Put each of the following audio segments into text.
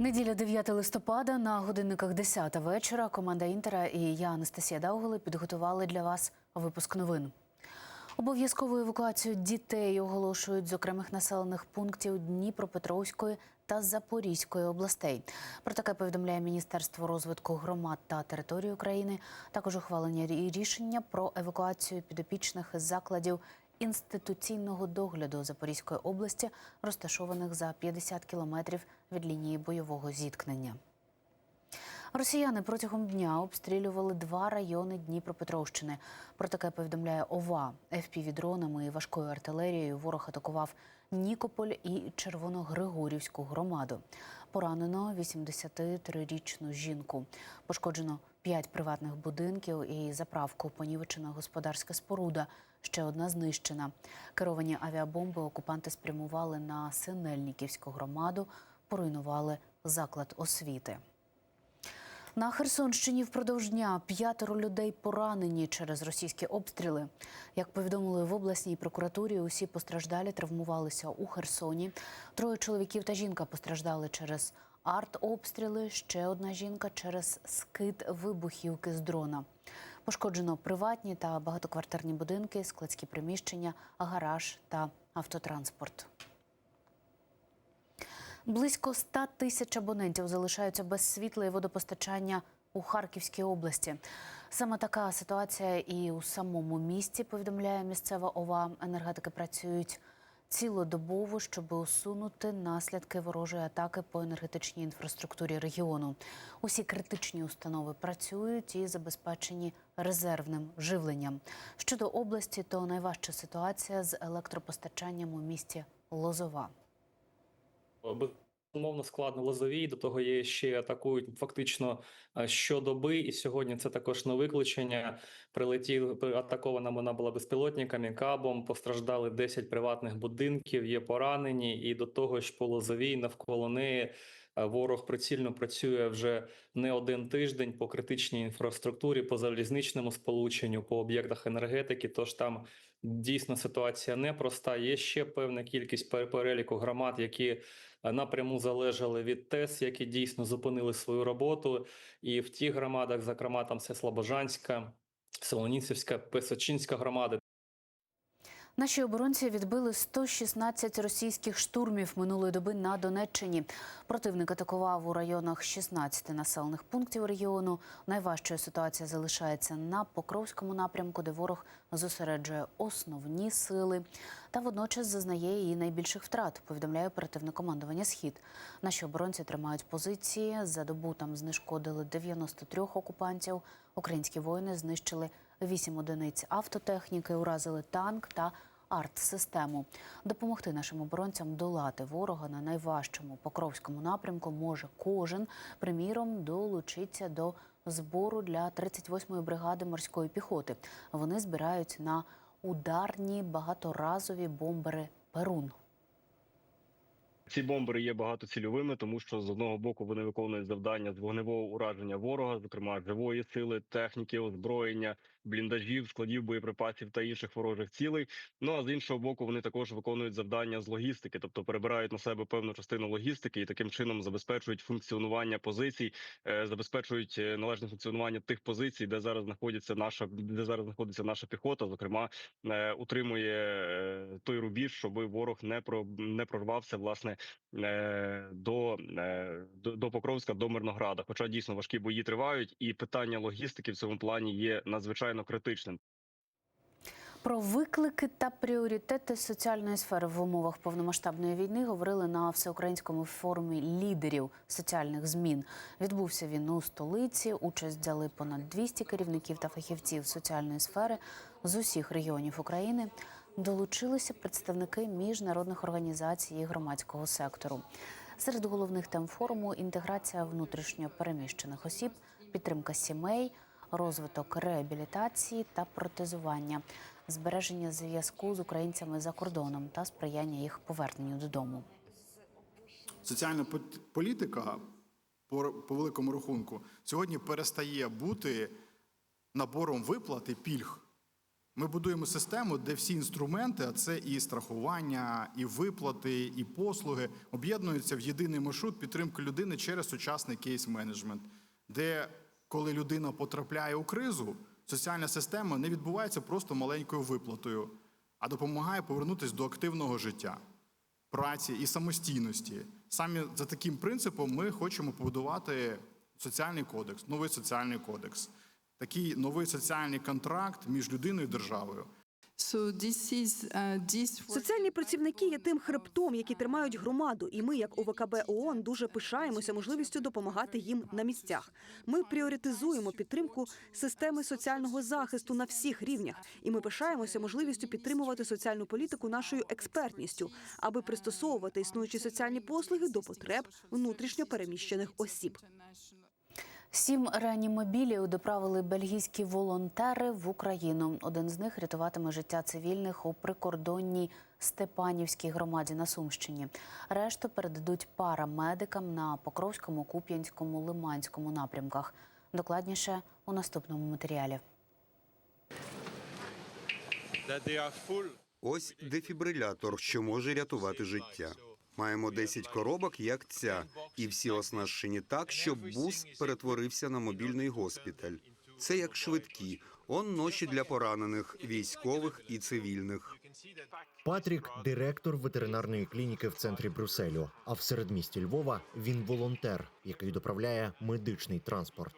Неділя 9 листопада на годинниках 10 вечора. Команда Інтера і я, Анастасія Даугли, підготували для вас випуск новин. Обов'язкову евакуацію дітей оголошують з окремих населених пунктів Дніпропетровської та Запорізької областей. Про таке повідомляє Міністерство розвитку громад та територій України. Також ухвалення рішення про евакуацію підопічних закладів інституційного догляду Запорізької області, розташованих за 50 кілометрів від лінії бойового зіткнення. Росіяни протягом дня обстрілювали два райони Дніпропетровщини. Про таке повідомляє ОВА. ФПВ-дронами і важкою артилерією ворог атакував Нікополь і Червоногригорівську громаду. Поранено 83-річну жінку. Пошкоджено п'ять приватних будинків і заправку понівечена господарська споруда. Ще одна знищена. Керовані авіабомби окупанти спрямували на Синельниківську громаду, поруйнували заклад освіти. На Херсонщині впродовж дня п'ятеро людей поранені через російські обстріли. Як повідомили в обласній прокуратурі, усі постраждалі травмувалися у Херсоні. Троє чоловіків та жінка постраждали через артобстріли. Ще одна жінка через скид вибухівки з дрона. Пошкоджено приватні та багатоквартирні будинки, складські приміщення, гараж та автотранспорт. Близько 100 тисяч абонентів залишаються без світла і водопостачання у Харківській області. Саме така ситуація і у самому місті, повідомляє місцева ОВА. Енергетики працюють цілодобово, щоб усунути наслідки ворожої атаки по енергетичній інфраструктурі регіону. Усі критичні установи працюють і забезпечені резервним живленням. Щодо області, то найважча ситуація з електропостачанням у місті Лозова. Безумовно складно лозовій. До того є ще атакують фактично е, щодоби. І сьогодні це також не виключення. Прилетів атакована вона була безпілотниками, кабом. Постраждали 10 приватних будинків. Є поранені, і до того ж по лозовій навколо неї. е, Ворог прицільно працює вже не один тиждень по критичній інфраструктурі, по залізничному сполученню, по об'єктах енергетики. Тож там дійсно ситуація непроста. Є ще певна кількість пер- переліку громад, які напряму залежали від ТЕС, які дійсно зупинили свою роботу. І в тих громадах, зокрема, там Слобожанська, Солонінцівська, Песочинська громади. Наші оборонці відбили 116 російських штурмів минулої доби на Донеччині. Противник атакував у районах 16 населених пунктів регіону. Найважчою ситуація залишається на Покровському напрямку, де ворог зосереджує основні сили. Та водночас зазнає і найбільших втрат. Повідомляє оперативне командування Схід. Наші оборонці тримають позиції. За добу там знешкодили 93 окупантів. Українські воїни знищили 8 одиниць автотехніки, уразили танк та арт-систему. Допомогти нашим оборонцям долати ворога на найважчому покровському напрямку може кожен. Приміром, долучиться до збору для 38-ї бригади морської піхоти. Вони збирають на ударні багаторазові бомбери Перун. Ці бомбери є багатоцільовими, тому що з одного боку вони виконують завдання з вогневого ураження ворога, зокрема живої сили, техніки, озброєння, бліндажів, складів боєприпасів та інших ворожих цілей. Ну а з іншого боку, вони також виконують завдання з логістики, тобто перебирають на себе певну частину логістики і таким чином забезпечують функціонування позицій, е, забезпечують е, належне функціонування тих позицій, де зараз знаходиться наша де зараз знаходиться наша піхота. Зокрема, е, утримує той рубіж, щоб ворог не про не прорвався власне до, до, до Покровська, до Мирнограда. Хоча дійсно важкі бої тривають, і питання логістики в цьому плані є надзвичайно критичним. Про виклики та пріоритети соціальної сфери в умовах повномасштабної війни говорили на всеукраїнському форумі лідерів соціальних змін. Відбувся він у столиці. Участь взяли понад 200 керівників та фахівців соціальної сфери з усіх регіонів України. Долучилися представники міжнародних організацій і громадського сектору. Серед головних тем форуму інтеграція внутрішньо переміщених осіб, підтримка сімей, розвиток реабілітації та протезування, збереження зв'язку з українцями за кордоном та сприяння їх поверненню додому. соціальна політика по, по великому рахунку сьогодні перестає бути набором виплат і пільг. Ми будуємо систему, де всі інструменти, а це і страхування, і виплати, і послуги, об'єднуються в єдиний маршрут підтримки людини через сучасний кейс-менеджмент, де коли людина потрапляє у кризу, соціальна система не відбувається просто маленькою виплатою, а допомагає повернутися до активного життя, праці і самостійності. Саме за таким принципом ми хочемо побудувати соціальний кодекс, новий соціальний кодекс, такий новий соціальний контракт між людиною і державою. Uh, Соціальні працівники є тим хребтом, які тримають громаду, і ми, як ОВКБ ООН, дуже пишаємося можливістю допомагати їм на місцях. Ми пріоритизуємо підтримку системи соціального захисту на всіх рівнях, і ми пишаємося можливістю підтримувати соціальну політику нашою експертністю, аби пристосовувати існуючі соціальні послуги до потреб внутрішньо переміщених осіб. Сім реанімобілів доправили бельгійські волонтери в Україну. Один з них рятуватиме життя цивільних у прикордонній Степанівській громаді на Сумщині. Решту передадуть парамедикам на Покровському, Куп'янському, Лиманському напрямках. Докладніше у наступному матеріалі. Ось дефібрилятор, що може рятувати життя. Маємо 10 коробок, як ця, і всі оснащені так, щоб бус перетворився на мобільний госпіталь. Це як швидкі, он ноші для поранених, військових і цивільних. Патрік директор ветеринарної клініки в центрі Брюсселю. А в середмісті Львова він волонтер, який доправляє медичний транспорт.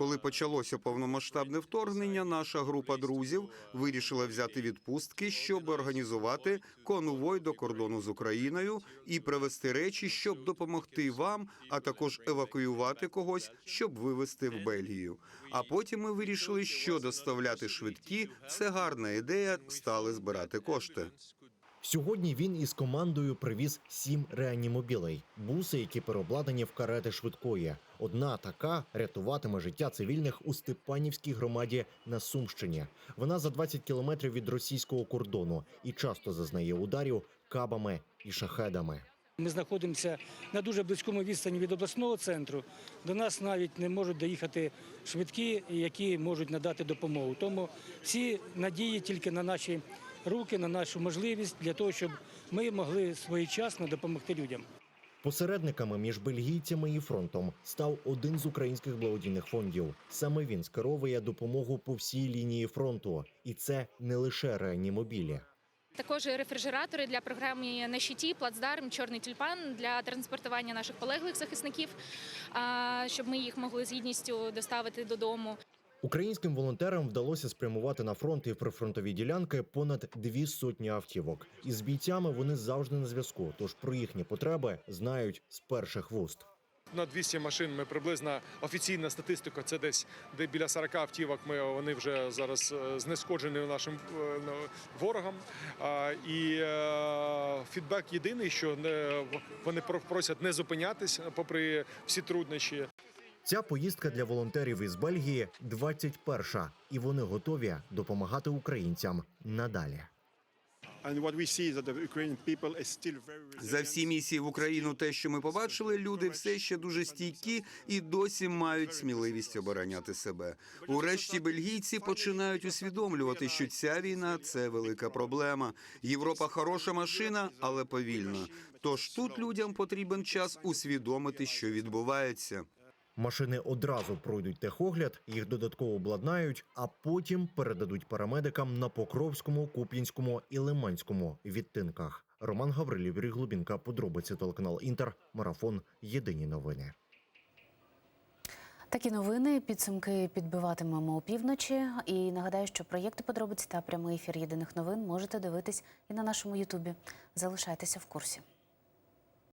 Коли почалося повномасштабне вторгнення, наша група друзів вирішила взяти відпустки, щоб організувати конвой до кордону з Україною і привезти речі, щоб допомогти вам, а також евакуювати когось, щоб вивезти в Бельгію. А потім ми вирішили, що доставляти швидкі це гарна ідея. Стали збирати кошти. Сьогодні він із командою привіз сім реанімобілей, буси, які переобладнані в карети швидкої. Одна така рятуватиме життя цивільних у Степанівській громаді на Сумщині. Вона за 20 кілометрів від російського кордону і часто зазнає ударів кабами і шахедами. Ми знаходимося на дуже близькому відстані від обласного центру. До нас навіть не можуть доїхати швидкі, які можуть надати допомогу. Тому всі надії тільки на наші руки, на нашу можливість для того, щоб ми могли своєчасно допомогти людям. Посередниками між бельгійцями і фронтом став один з українських благодійних фондів. Саме він скеровує допомогу по всій лінії фронту, і це не лише реанімобілі. Також рефрижератори для програми на щиті, плацдарм, чорний тюльпан для транспортування наших полеглих захисників, щоб ми їх могли з гідністю доставити додому. Українським волонтерам вдалося спрямувати на фронт і прифронтові ділянки понад дві сотні автівок. Із бійцями вони завжди на зв'язку. Тож про їхні потреби знають з перших вуст. На 200 машин ми приблизно офіційна статистика. Це десь де біля 40 автівок. Ми вони вже зараз е, знешкоджені нашим е, ворогам. І е, фідбек єдиний, що не вони про- просять не зупинятись попри всі труднощі. Ця поїздка для волонтерів із Бельгії 21-ша, і вони готові допомагати українцям надалі. За всі місії в Україну, те, що ми побачили, люди все ще дуже стійкі і досі мають сміливість обороняти себе. Урешті бельгійці починають усвідомлювати, що ця війна це велика проблема. Європа хороша машина, але повільна. Тож тут людям потрібен час усвідомити, що відбувається. Машини одразу пройдуть техогляд, їх додатково обладнають, а потім передадуть парамедикам на Покровському, Куп'янському і Лиманському відтинках. Роман Гаврилів, Юрій Глубінка, подробиці телеканал Інтер, марафон. Єдині новини. Такі новини, підсумки підбиватимемо опівночі. І нагадаю, що проєкти подробиці та прямий ефір єдиних новин можете дивитись і на нашому Ютубі. Залишайтеся в курсі.